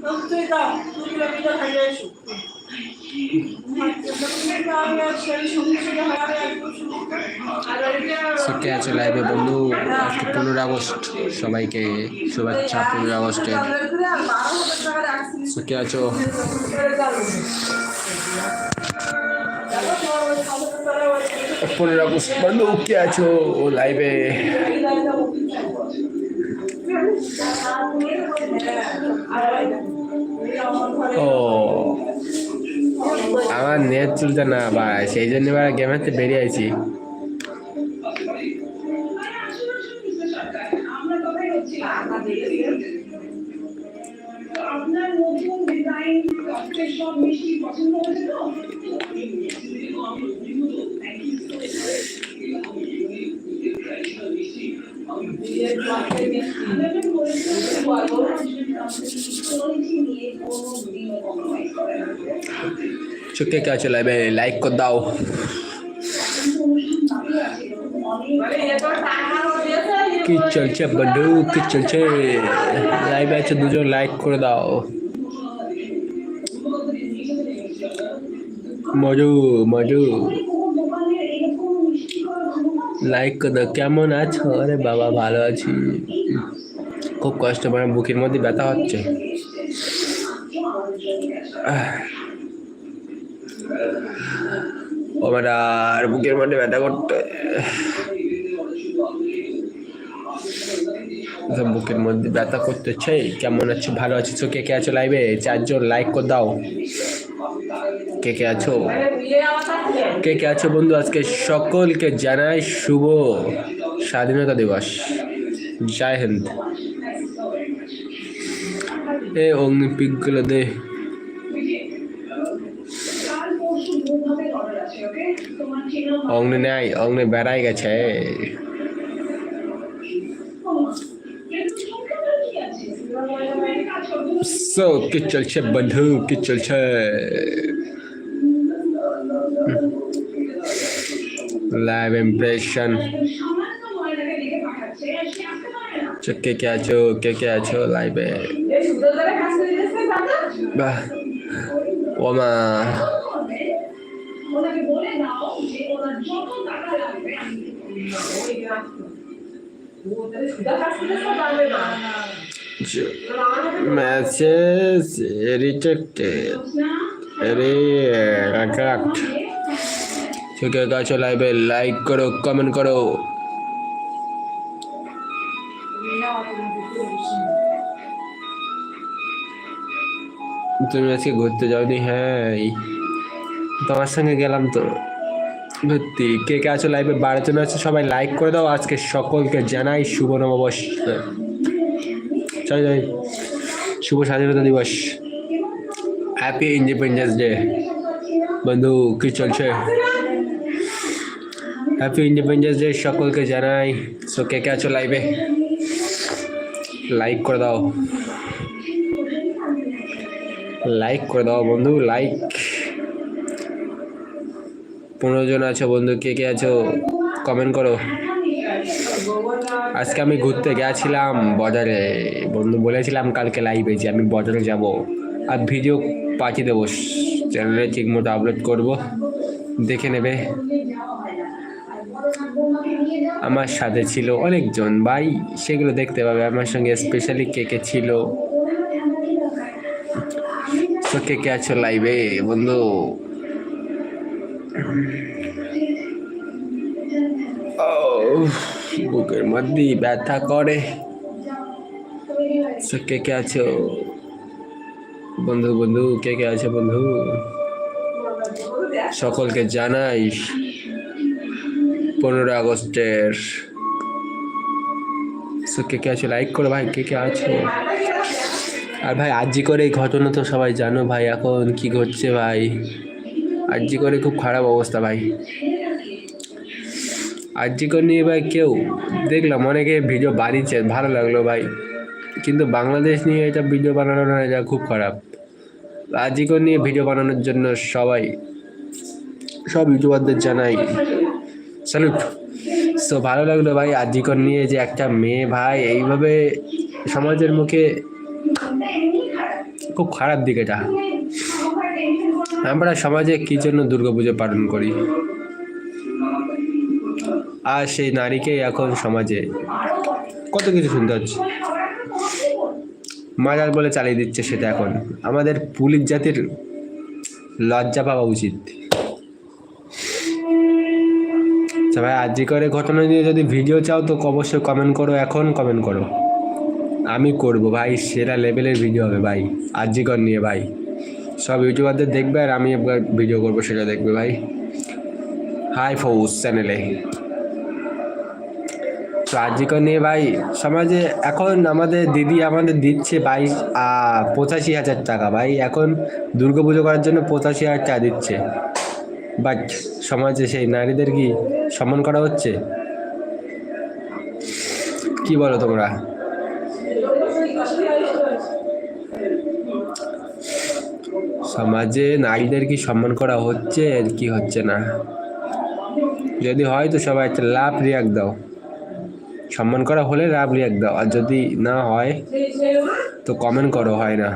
তুই যাও দু কিলোমিটার হাঁটে এসো সো কে আছে লাইভে বন্ধু আজকে পনেরো আগস্ট সবাইকে শুভেচ্ছা পনেরো আগস্টের সো কে আছো পনেরো আগস্ট বন্ধু কে আছো লাইভে ও। আমার নেট চলছে না ভাই, সেই জন্য এবার গেম হাতে বেরিয়ে আছি আপনার নতুন ডিজাইন সব পছন্দ হয়েছে তো সো কে কে লাইক করে দাও। কি চলছে বন্ধু? কি চলছে? লাইভে আছে দুজন লাইক করে দাও। মজু মজু। লাইক করে দাও কেমন আছো? আরে বাবা, ভালো আছি। খুব কষ্ট মানে বুকের মধ্যে ব্যথা হচ্ছে। আহ। ও আর বুকের মধ্যে ব্যথা করতে। বুকের মধ্যে ব্যথা করতে করতেছে কেমন আছো? ভালো আছো? তো কে কে আছো লাইভে চারজন লাইক করে দাও। কে কে আছো? কে কে আছো বন্ধু? আজকে সকলকে জানাই শুভ স্বাধীনতা দিবস। জয় হিন্দ। এ দে ওকে তোমার চেনা অগ্নি নাই, অগ্নি বেড়াই গেছে। সো কি চলছে বন্ধু? কি চলছে? লাইভ ইমপ্রেশন কে কে আছো কে কে আছো লাইভে বাহ ওমা মেসেজ রিজেক্টেড আরে কাট কে আছো লাইভে লাইক করো কমেন্ট করো। তুমি আজকে ঘুরতে যাওনি? হ্যাঁ তোমার সঙ্গে গেলাম তো। সত্যি, কে কে আছো লাইভে বারো জন আছে, সবাই লাইক করে দাও। আজকে সকলকে জানাই শুভ নববর্ষ। চল যাই। শুভ স্বাধীনতা দিবস। হ্যাপি ইন্ডিপেন্ডেন্স ডে বন্ধু, কি চলছে? হ্যাপি ইন্ডিপেন্ডেন্স ডে সকলকে জানাই। সো কে কে আছো লাইভে লাইক করে দাও। লাইক করে দাও বন্ধু লাইক পনেরো জন আছো বন্ধু, কে কে আছো? কমেন্ট করো। আজকে আমি ঘুরতে গেছিলাম বাজারে। বন্ধু, বলেছিলাম কালকে লাইভে যে আমি বাজারে যাব। আর ভিডিও পাঠিয়ে দেবো। চ্যানেলে ঠিক মতো আপলোড করব। দেখে নেবে। আমার সাথে ছিল অনেকজন ভাই, সেগুলো দেখতে পাবে। আমার সঙ্গে স্পেশালি কে কে ছিল? কে কে আছো লাইভে বন্ধু? বুকের মধ্যে ব্যথা করে। কে কে আছো? বন্ধু বন্ধু, কে কে আছে বন্ধু? সকলকে জানাই পনেরো আগস্টের। কে কে আছে? লাইক করো ভাই, কে কে আছো? আর ভাই আরজি করে এই ঘটনা তো সবাই জানো ভাই, এখন কি ঘটছে ভাই? আরজি করে খুব খারাপ অবস্থা ভাই। আরজি করে নিয়ে ভাই কেউ, দেখলাম অনেকে ভিডিও বানিয়েছে, ভালো লাগল ভাই। কিন্তু বাংলাদেশ নিয়ে এটা ভিডিও বানানো না, এটা খুব খারাপ। আরজি করে নিয়ে ভিডিও বানানোর জন্য সবাই, সব ইউটিউবারদের জানাই স্যালুট তো ভালো লাগল ভাই আজিকর নিয়ে যে একটা মেয়ে ভাই, এইভাবে সমাজের মুখে খুব খারাপ দিক এটা। আমরা সমাজে কি জন্য দুর্গাপুজো পালন করি? আর সেই নারীকেই এখন সমাজে কত কিছু শুনতে হচ্ছে। মাজার বলে চালিয়ে দিচ্ছে সেটা এখন। আমাদের পুলিশ জাতির লজ্জা পাওয়া উচিত। আচ্ছা ভাই আজকে করে ঘটনা নিয়ে যদি ভিডিও চাও তো অবশ্যই কমেন্ট করো, এখন কমেন্ট করো। আমি করব ভাই, সেরা লেভেলের ভিডিও হবে ভাই আরজিকর নিয়ে ভাই। সব ইউটিউবারদের দেখবে আর আমি একবার ভিডিও করব, সেটা দেখবে ভাই। হাই ফৌস চ্যানেলে তো আরজিকর নিয়ে ভাই, সমাজে এখন আমাদের দিদি আমাদের দিচ্ছে বাইশ পঁচাশি হাজার টাকা ভাই, এখন দুর্গাপুজো করার জন্য পঁচাশি হাজার টাকা দিচ্ছে। বাট সমাজে সেই নারীদের কি সম্মান করা হচ্ছে? কি বলো তোমরা? সমাজে নারীদের কি সম্মান করা হচ্ছে? কি হচ্ছে না? যদি হয় তো সবাই একটা লাভ রিয়াক্ট দাও। সম্মান করা হলে লাভ রিয়াক্ট দাও। আর যদি না হয়, তো কমেন্ট করো, হয় না।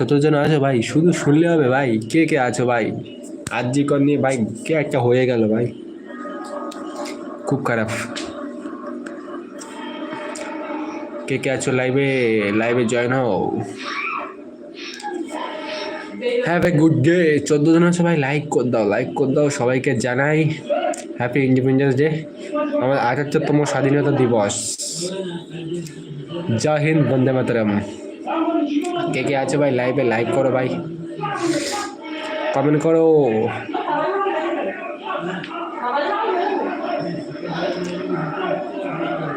সত্তর জন আছো ভাই, শুধু শুনলে হবে ভাই, কে কে আছো ভাই? আরজি কর নিয়ে ভাই, কে একটা হয়ে গেল ভাই। খুব খারাপ। কে কে আছো লাইভে লাইভে জয়েন হও। হ্যাভ এ গুড ডে চোদ্দ জন আছে ভাই লাইক করে দাও লাইক করে দাও, সবাইকে জানাই। হ্যাপি ইন্ডিপেন্ডেন্স ডে আমার আটাত্তরতম স্বাধীনতা দিবস। জয় হিন্দ, বন্দে মাতরম। কে কে আছে ভাই? লাইভে লাইক করো ভাই। কমেন্ট করো।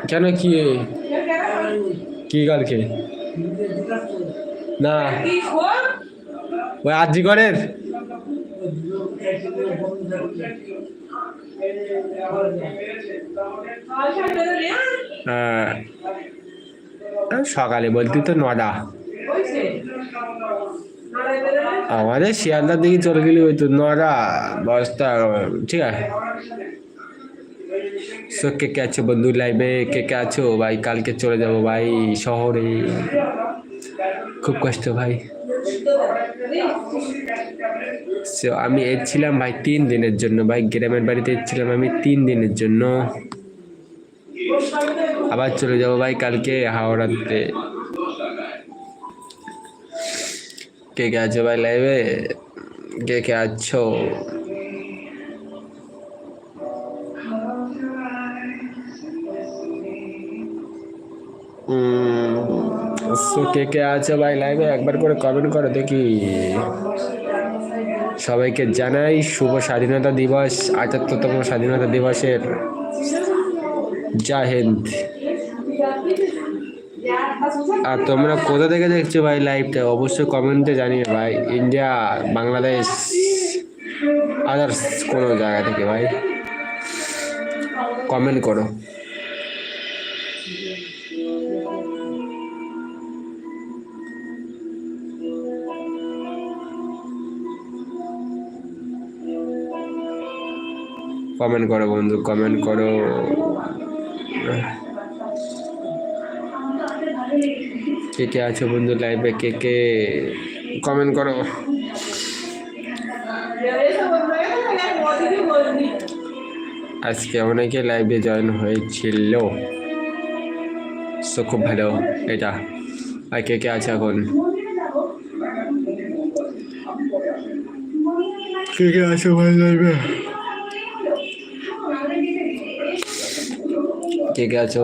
কেন কি? কি কালকে? না। ওই আরজি করের? হ্যাঁ। সকালে বলতি তো নটা আমাদের শিয়ালদার দিকে চলে গেলে ওই তো নটা দশটা, ঠিক আছে। সো কে কে আছো বন্ধু লাইভে? কে কে আছো? ভাই, কালকে চলে যাব ভাই, শহরে। খুব কষ্ট ভাই। সো আমি এসেছিলাম ভাই তিন দিনের জন্য। ভাই, গ্রামের বাড়িতে এসেছিলাম আমি তিন দিনের জন্য। আবার চলে যাব ভাই কালকে হাওড়াতে। কে কে আছো ভাই লাইভে কে কে আছো? কে কে আছো ভাই লাইভে একবার করে কমেন্ট করো দেখি। সবাইকে জানাই, শুভ স্বাধীনতা দিবস, আটাত্তরতম স্বাধীনতা দিবসের। জয় হিন্দ। আর তোমরা কোথা থেকে দেখছ ভাই লাইভটা অবশ্যই কমেন্টে জানিয়ে ভাই। ইন্ডিয়া বাংলাদেশ আদার্স কোনো জায়গা থেকে ভাই। কমেন্ট করো। কমেন্ট করো বন্ধু কমেন্ট করো। কে কে আছো বন্ধু লাইভে কে কে কমেন্ট করো? আজকে অনেকে লাইভে জয়েন হয়েছিল। সো খুব ভালো এটা। আর কে কে আছে এখন? কে কে আছো ভাই লাইভে কে কে আছো?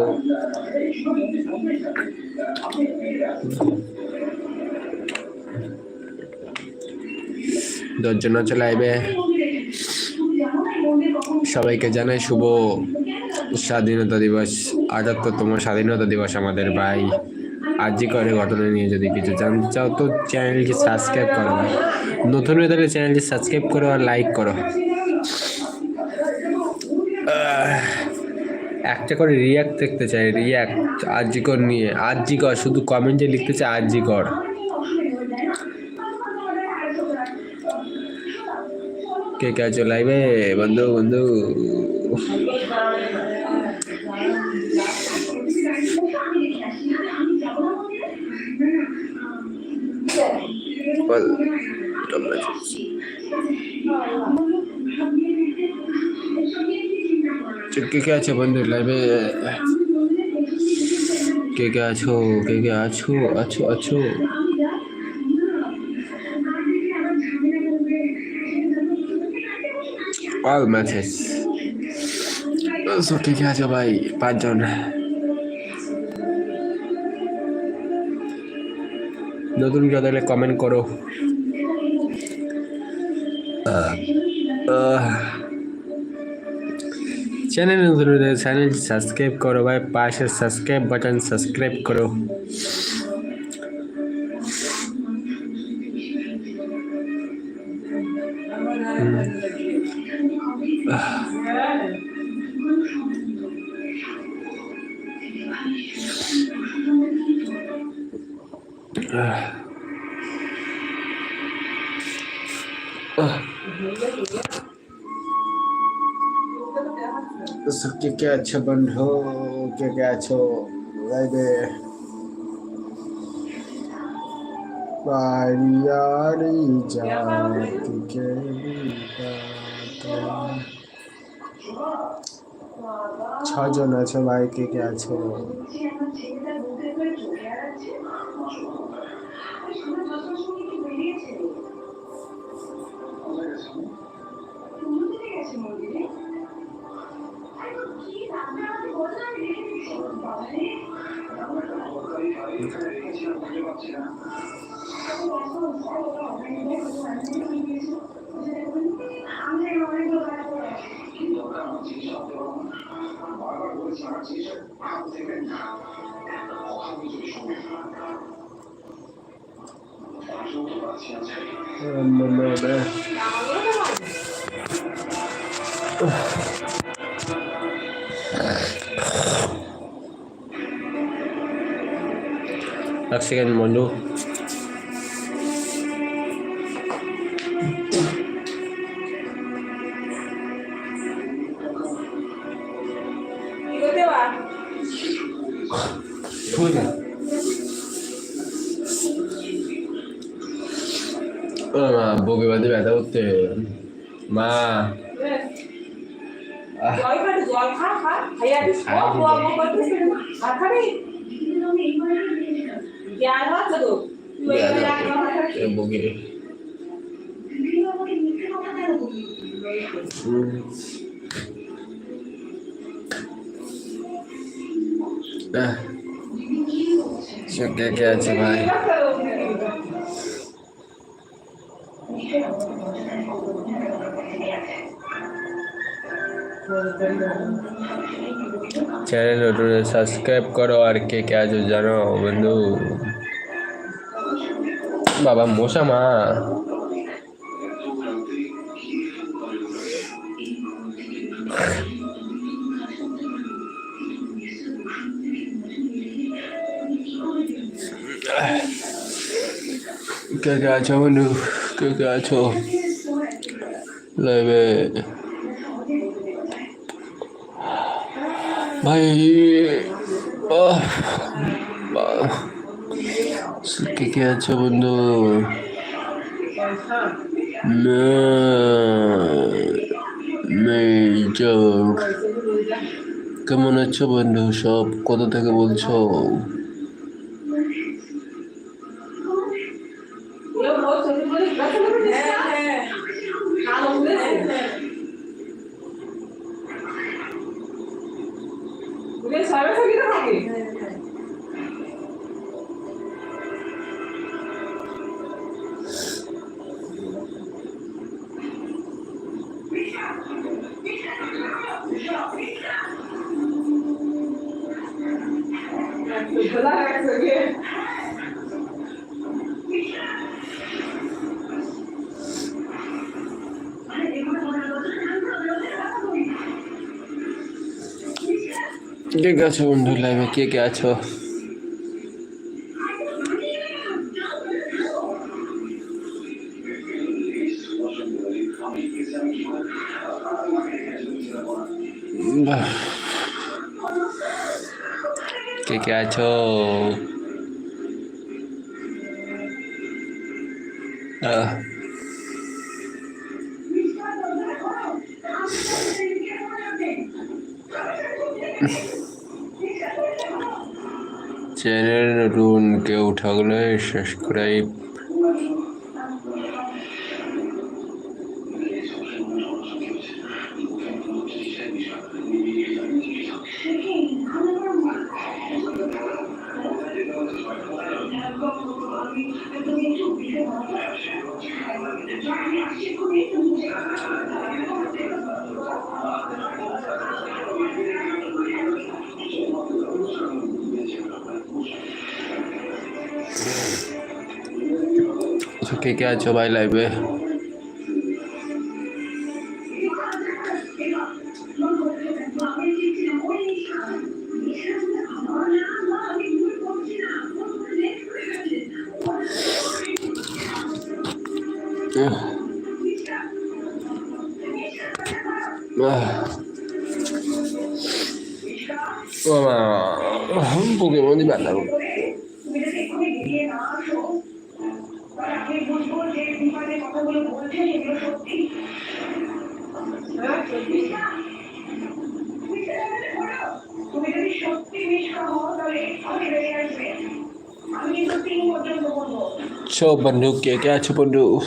দশজন লাইভে সবাইকে জানাই শুভ স্বাধীনতা দিবস, আটাত্তরতম স্বাধীনতা দিবস আমাদের ভাই। আজই করে ঘটনা নিয়ে যদি কিছু জানতে চাও তো চ্যানেলটি সাবস্ক্রাইব করো। নতুন হয়ে থাকলে চ্যানেলটি সাবস্ক্রাইব করো আর লাইক করো। একটা করে রিয়াক্ট দেখতে চাই রিয়াক্ট আজিকর নিয়ে। আজিকর শুধু কমেন্টে লিখতে চাই আজিকর কে কে আছো লাইভে বন্ধু বন্ধু। কে কে আছে বন্ধু লাইভে কে কে আছো? কে কে আছো? আছো আছো। অল ম্যাচেস সো কে কে আছো ভাই, পাঁচজন। নতুন কেউ তাহলে কমেন্ট করো। চ্যানেল চ্যানেল সাবস্ক্রাইব করো, ভাই, পাশে সাবস্ক্রাইব বাটন সাবস্ক্রাইব করো। সো কে কে আছো বন্ধু কে কে আছো লাইভে বাড়িয়ারি জাতিকে ছজন আছো ভাই কে কে আছো? এক সেকেন্ড বন্ধু কি জ্ঞান হচ্ছে তো তুই এই জ্ঞান হচ্ছে এ বকে হুম। আহ, সে কে কে আছে ভাই চ্যানেল বাবা মশা মা কে কে আছো বন্ধু কে কে আছো লাইভে ভাই আহ, বাহ। কে কে আছো বন্ধু? কেমন আছো বন্ধু সব? কোথা থেকে বলছো? કેટલી ગાછો ઊંધું લાવે કે ક્યાં છો કે ક્યાં છો চ্যানেল নতুন কেউ থাকলে সাবস্ক্রাইব আজকে কে আছো ভাই লাইভে Pokémon di Battle छो बंदूक के क्या छो बंदूक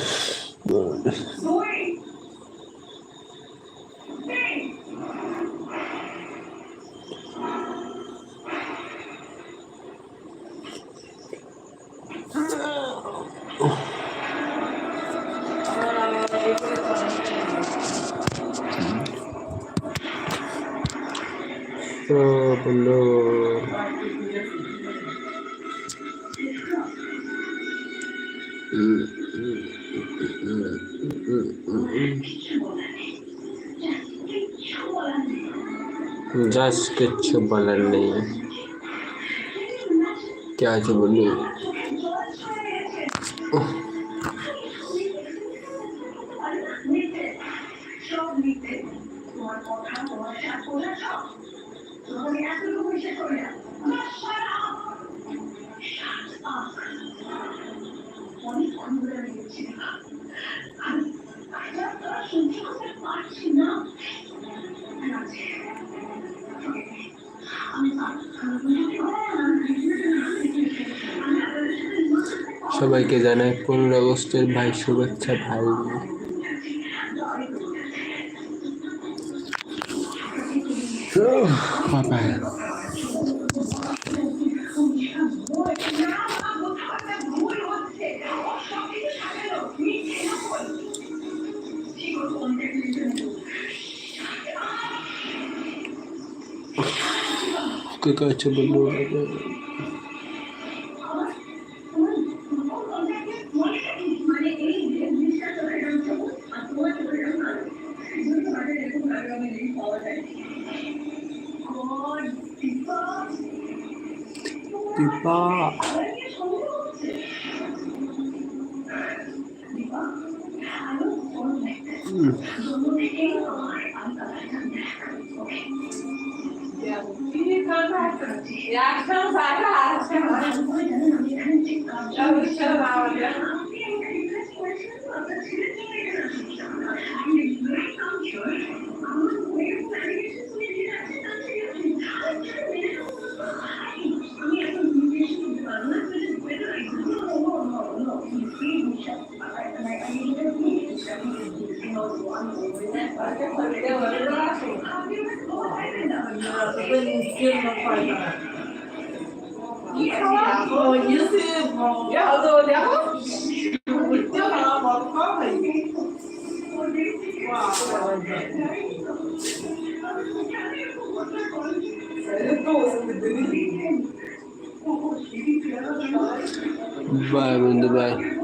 जस्ट कुछ बोलन नहीं क्या जो সবাইকে জানাই পনেরো আগস্টের ভাই শুভেচ্ছা ভাই। কে কাছে বলব पे देखो मैं में नहीं पावर है god Deepa Deepa Thank you. Thôi, dĩa sư, dạ, rồi, dạ. Chứ mà bọn có thì Bye, bye.